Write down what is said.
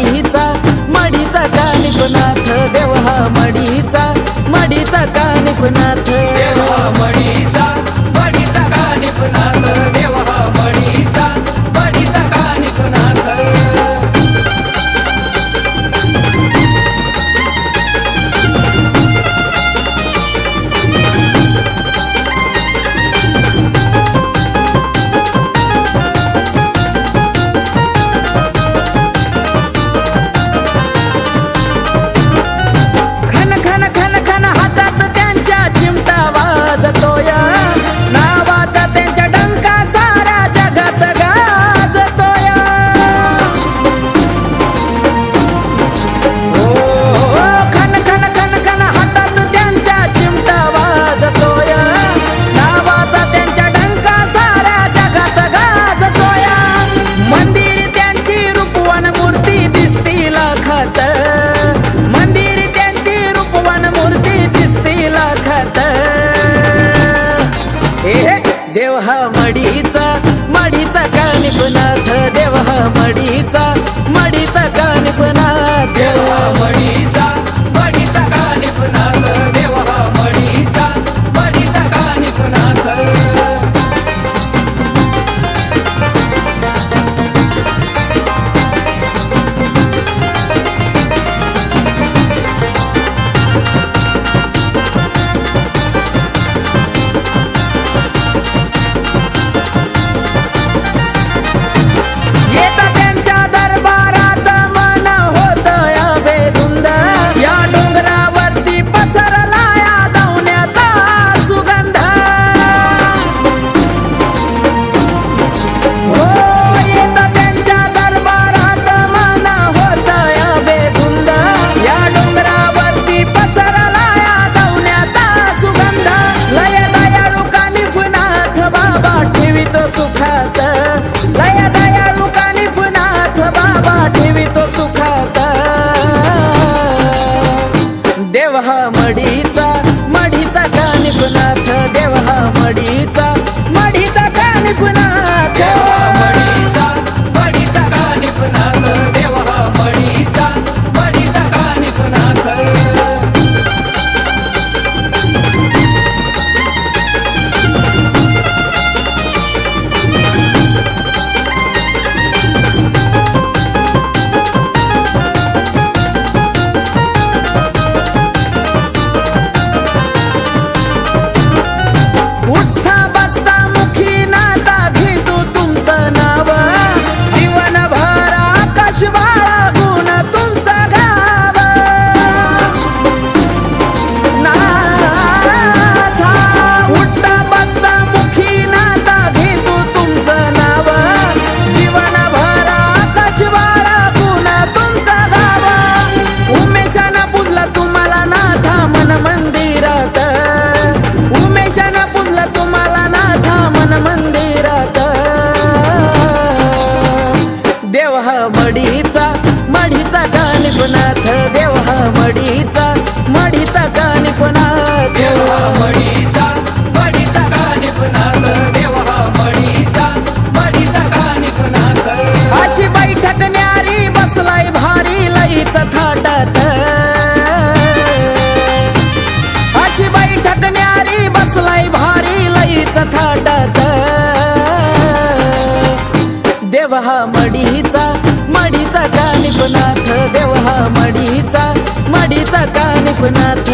मडीचा मडीचा कानिपनाथ देव हा मडीचा मडीचा कानिपनाथ देव मडीचा. विश्वनाथ देव हा मडीचा Laya, laya. Vishwanath देव हा मडीचा मडीचा कानिपणा देव हा मडीचा मडीचा कानिपणात देव हा मडीचा मडीचा कानिपणात अशी बैठक न्यारी बसलाय भारी लईत थाटात. अशी बैठक न्यारी बसलाय भारी लईत थाटात. देव हा मडीचा मडीचा का निपनाथ देव हा मडीचा मडीचा का निपनाथ